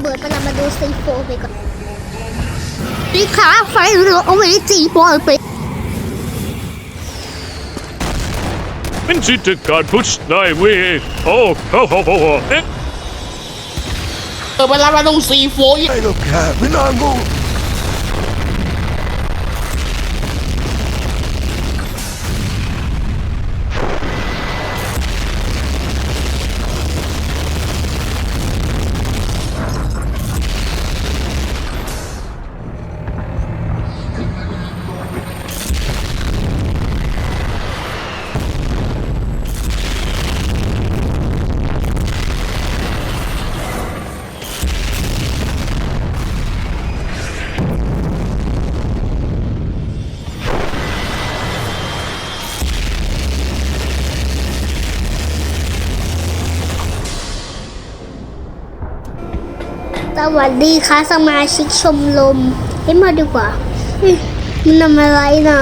ระเบิดมันมาดูซีโฟไปก่อนดีขาไฟเหลือเอาไว้จีบอลไปเป็นจิตการพุชได้เว้ยโอ้โหโหโหโหเอ๊ะเออเวลามาตรงซีโฟยไอ้ลูกแค่ไม่น่างู สวัสดีค่ะสมาชิกชมรมเฮ้ยมาดีกว่ามันทำอะไรนะ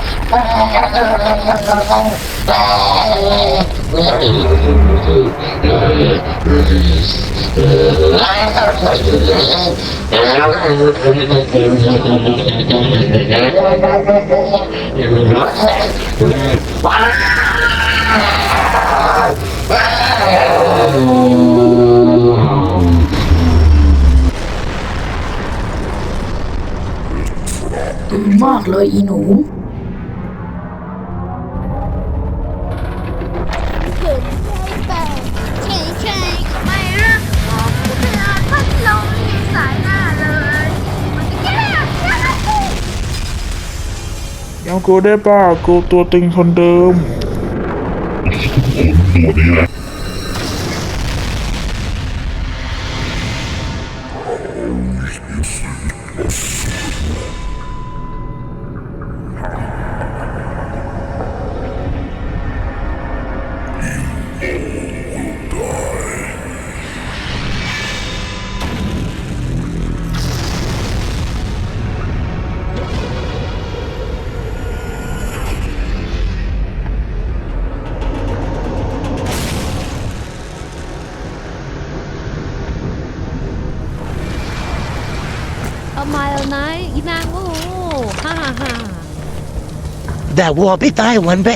มากเลยอีหนู ยังกูได้ป่ะกูตัวตึงคนเดิมเอามาแล้วนะอีนางโง่ฮ่าฮ่าฮ่า แต่วัวพี่ตายวันไป